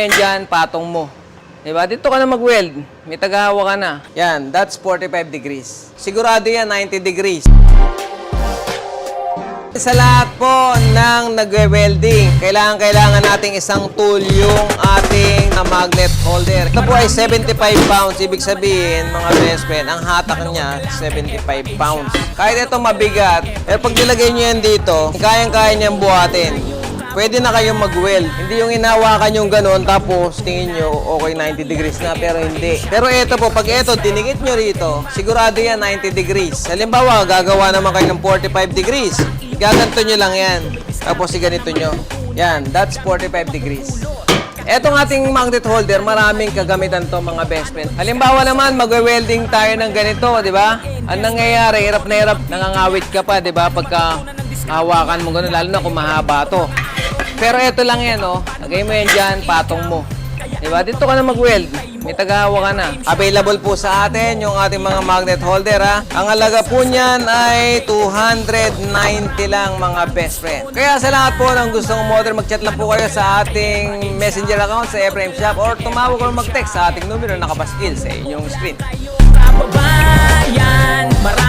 Yan dyan, patong mo. Diba? Dito ka na mag-weld. May tagahawa ka na. Yan, that's 45 degrees. Sigurado yan, 90 degrees. Sa lahat po ng nagwe-welding, kailangan kailangan nating isang tool yung ating magnet holder. Ito po ay 75 pounds. Ibig sabihin, mga best friend, ang hatak niya 75 pounds. Kahit ito mabigat, eh pag nilagay nyo yan dito, kayang-kaya niyang buhatin. Pwede na kayong mag-weld. Hindi yung inawakan yung ganun, tapos tingin nyo, okay, 90 degrees na, pero hindi. Pero ito po, pag ito, dinikit nyo rito, sigurado yan 90 degrees. Halimbawa, gagawa naman kayo ng 45 degrees. Gaganto nyo lang yan. Tapos ganito nyo. Yan, that's 45 degrees. Etong ating magnet holder, maraming kagamitan to mga best friend. Halimbawa naman, magwe-welding tayo ng ganito, di ba? Ang nangyayari, hirap na hirap, nangangawit ka pa, di ba? Pagka hawakan mo gano'n, lalo na kung mahaba to. Pero ito lang yan, oh. Lagay mo yan dyan, patong mo. Di ba? Dito ka na mag-weld. May tagahawa ka na. Available po sa atin yung ating mga magnet holder, ha? Ang alaga po niyan ay 290 lang, mga best friend. Kaya sa lahat po ng gustong umorder, mag-chat lang po kayo sa ating messenger account sa Ephraim Shop or tumawag o mag-text sa ating numero na nakapaskil sa inyong screen.